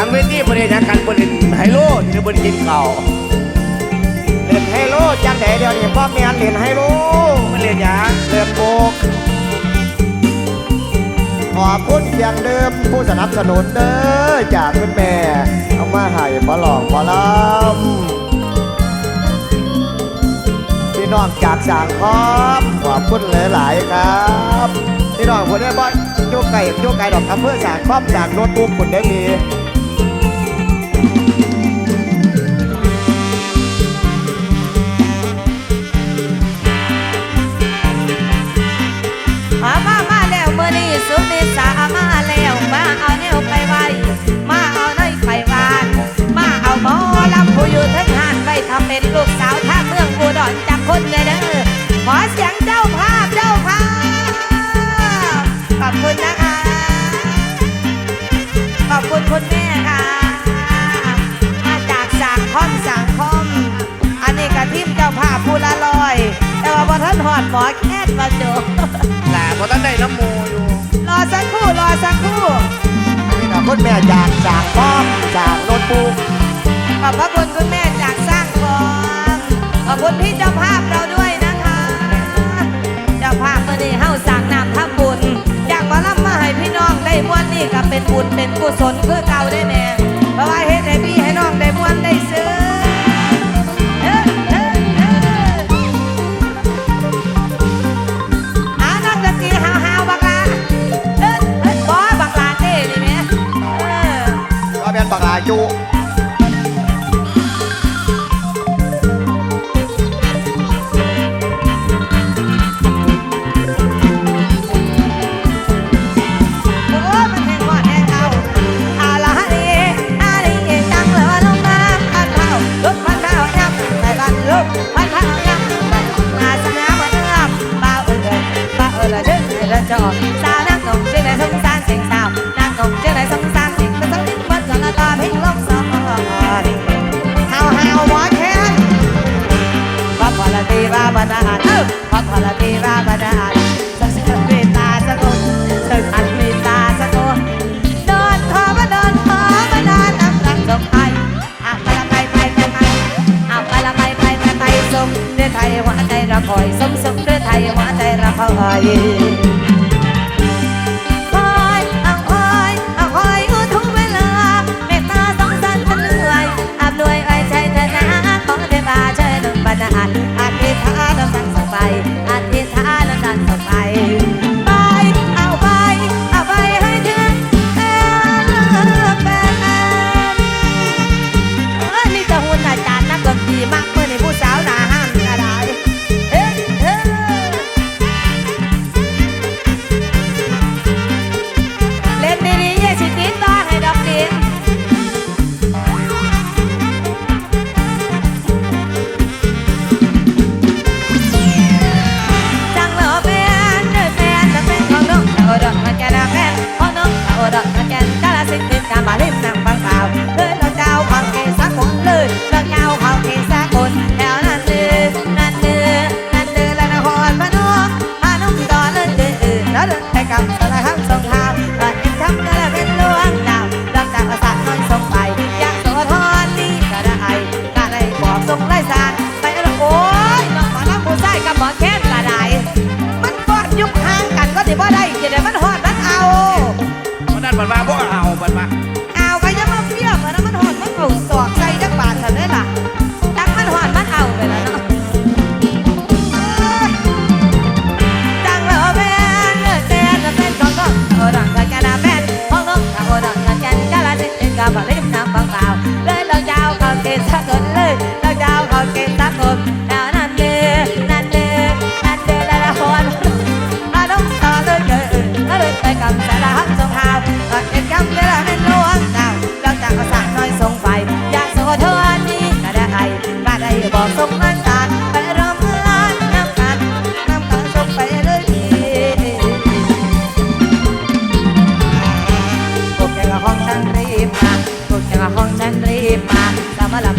ลังเวทีประเด็นกันประเด็นไฮโลที่จะบริกินเก่าเล่นไฮโลจังไดเดียวนี้พ่อแม่เล่นไฮโลมันเรียนหยังเล่นโบกขอบคุณเพียงเดิมผู้สนับสนุนเด้อจากคุณแม่เอามาให้บอลองบอลำพี่น้องจากสางคอมขอบคุณหลายๆครับพี่น้องคนนี้บ่อลโยกไก่โยกไก่ดอกคำเพื่อสางคอมจากโน้ตบุ๊กคุณได้มี คนเลยเด้อขอเสียงเจ้าภาพเจ้าภาพขอบคุณนะคะ ขอบคุณคุณแม่ค่ะ มาจากสังคอมสังคอม อันนี้กะทิมเจ้าภาพผู้ละลอย แต่ว่าพอท่านหอดหมอแค่นมาโจหล่ะเพราะท่านได้น้ำโมอยู่ รอสักครู่รอสักครู่พี่น้องคุณแม่จากสางคอมจากโน้ตบุ๊กขอบพระคุณคุณแม่จากสร้างฟอง ขอบคุณพี่เจ้าภาพเราด้วยนะคะ เจ้าภาพเมื่อนี้เฮาสั่งนำทับบุญ อยากมาล่ำมาให้พี่น้องได้ม้วนนี่ก็เป็นบุญเป็นกุศลเพื่อเก่าได้แน่เพราะว่าเฮ็ดให้พี่ให้น้องได้ม้วนได้ซื้อปากดนตรีฮาวฮาวบักลาเใ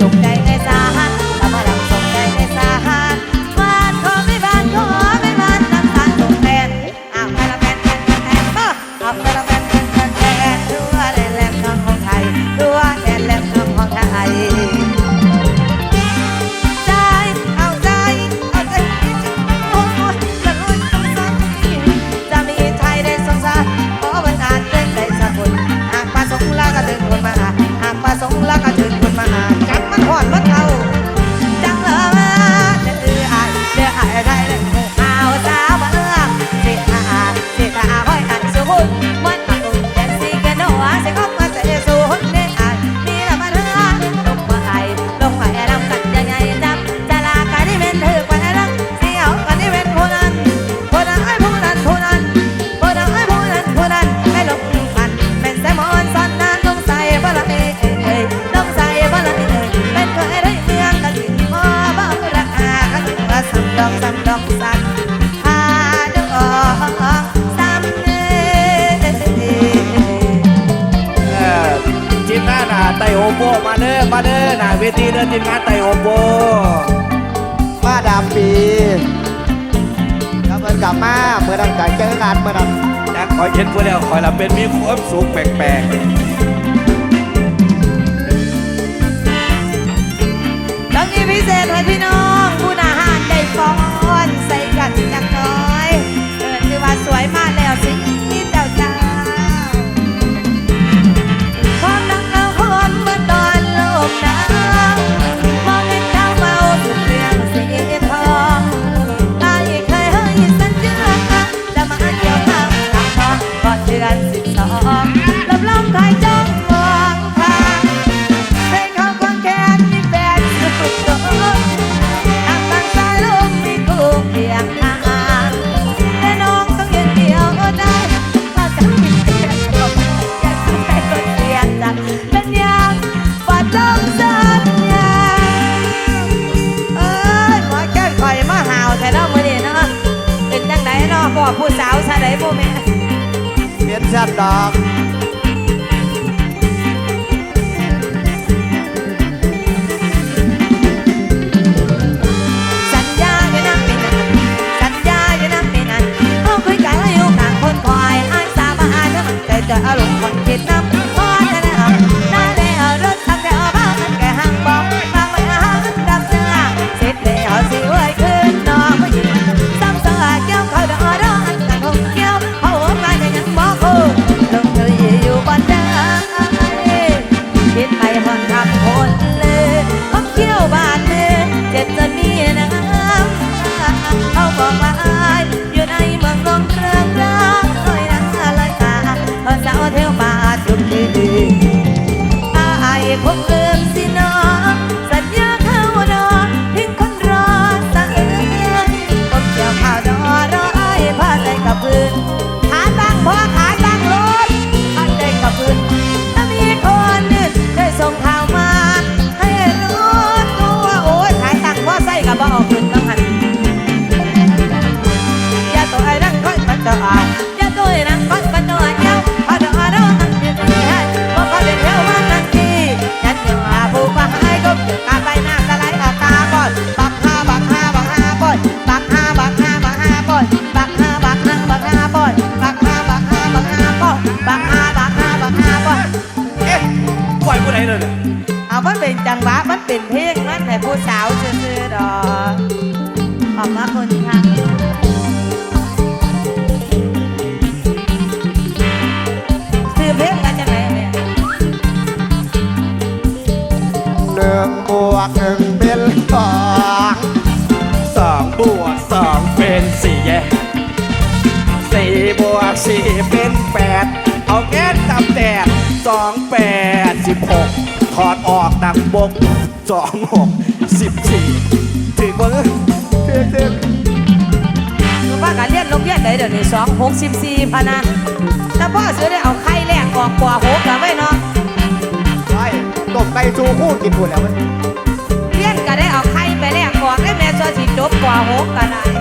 สุขได้ จากคอยเห็นผู้แล้วคอยลำเป็นมีความสุขแปลกๆต้องมีพิเศษให้พี่น้องผู้นาหารได้ฟ้องนใส่กันจักน้อยเกิดคือว่าสวยมากแล้วสิเจ้าจ้าความรักเราคนเมื่อตอนโลกนั้น เคยจ้องมองทางให้เขาควงแขนมีแฟนสุดโต่งทางฝั่งซ้ายลูกมีกูเพียงทางแต่น้องต้องยืนเดียวก็ได้ถ้าจะมีเพียงก็ไม่อยากจะให้คนเสียจากเป็นยามฝาดลงสัญญาเอ้ยหมอแก้วคอยมาห่าวแต่น้องมือนี่เนาะเป็นจังไหนเนาะบอกผู้สาวซะไหนผู้แม่ เปลี่ยนชาติดอก que บวกสองเป็นสี่แย่สี่บวกสี่เป็นแปดเอาแง่ตับแดดสองแปดสิบหกถอดออกดังบกสองหกสิบสี่ถึงว่าเต็มเต็มหนูว่าการเรียนลงเรียนไหนเดี๋ยวนี้สองหกสิบสี่พันะแต่พ่อซื้อได้เอาไข่แรกออกกว่าหกกับไว้เนาะไช่ตบไก่ชูคู่กินหมดแล้วมั้ย สิจบกว่าหกก็ได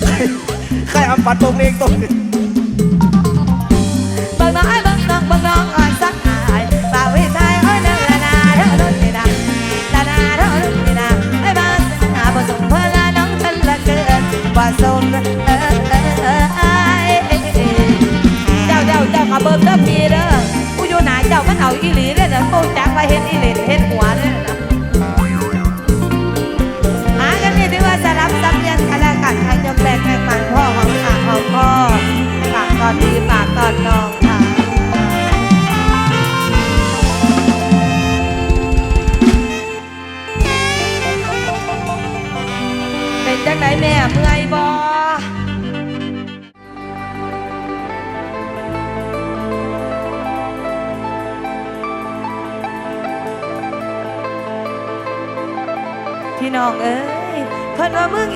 ใจใครเอาปัดตรงเองตรงนี้เบิ่งน้อยเบิ่งน้องเบิ่งน้องอ่อนสักหายป่าวิทยอ้อยเนื้อนาเท่ารุ่นนี่นะนานาเท่ารุ่นนี่นะไอ้บ้านหาบ่สมเพื่อนน้องฉันละเกินว่าสมเออเออเออไอ้เจ้าเจ้าเจ้าขับเบิ่งเด้อพี่เด้อกูอยู่หนาเจ้ามันเอาอีหลีเด้อเด้อกูจักไปเห็นอี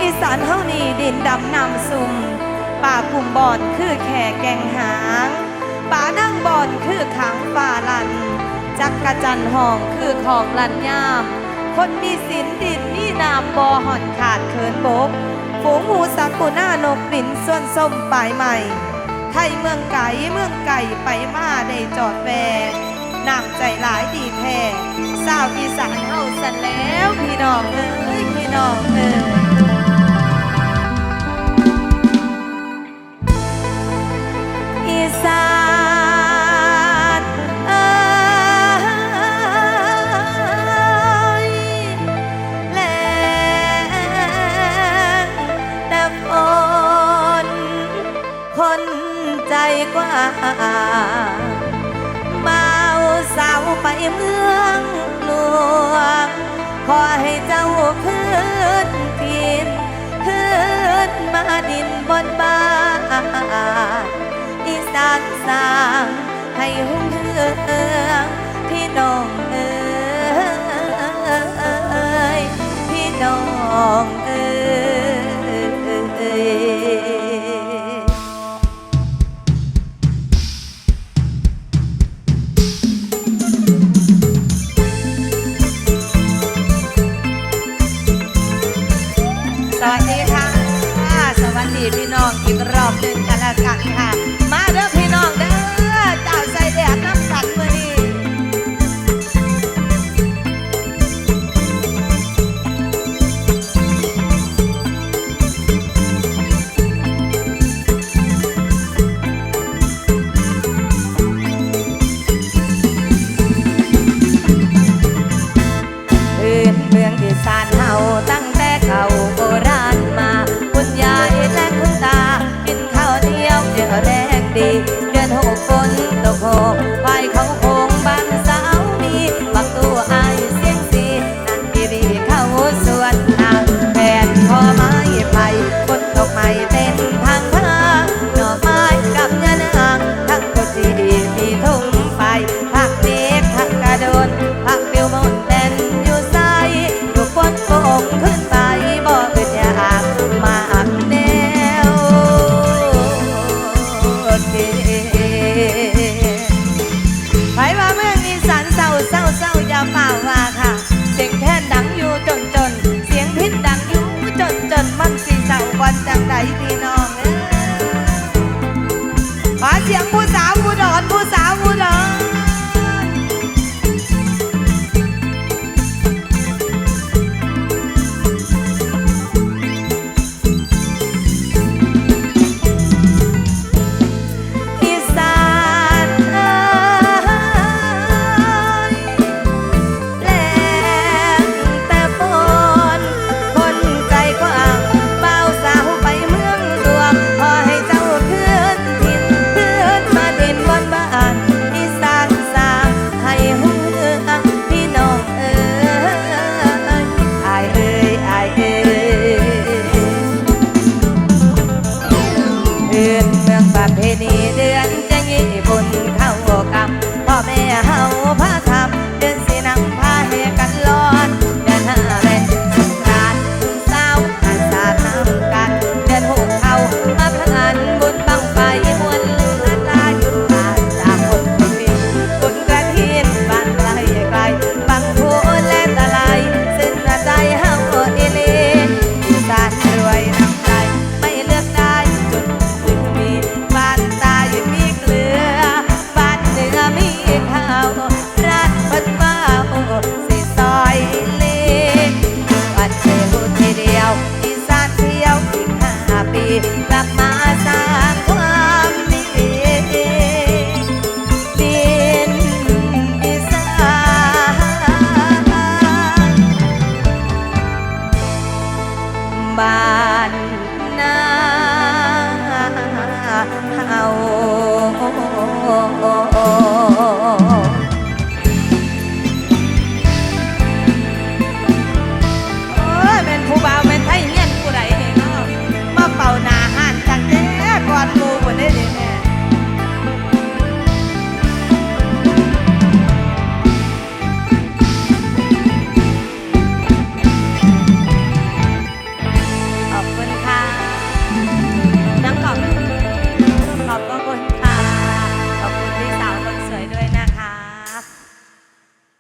อีสานเฮานี่ดินดำน้ำซุ่มป่ากลุ่มบอนคือแข่แกงหางป่านั่งบอนคือขังป่าลัน จักกะจันห้องคือของลันยาม คนมีสินดินนี่นามบอห่อนขาดเขินบกฝูงหูสักกุหน้านกบินส่วนส้มปลายใหม่ ไทยเมืองไก่เมืองไก่ไปมาได้จอดแวน้ำใจหลายดีแท้สาวอีสานเฮาสันแล้วพี่น้องเอ้ยพี่น้องเอ้ย สานเอยแรงแต่ฝนคนใจกว้างเมาสาวไปเมืองหลวง ขอให้เจ้าคืนทินคืนมาดินบนบ้าน อีสานสร้างให้หุ่งเฮืองพี่น้องเอ๋ยพี่น้อง สี่พี่น้องอีกรอบหนึ่งกันละกันค่ะ มา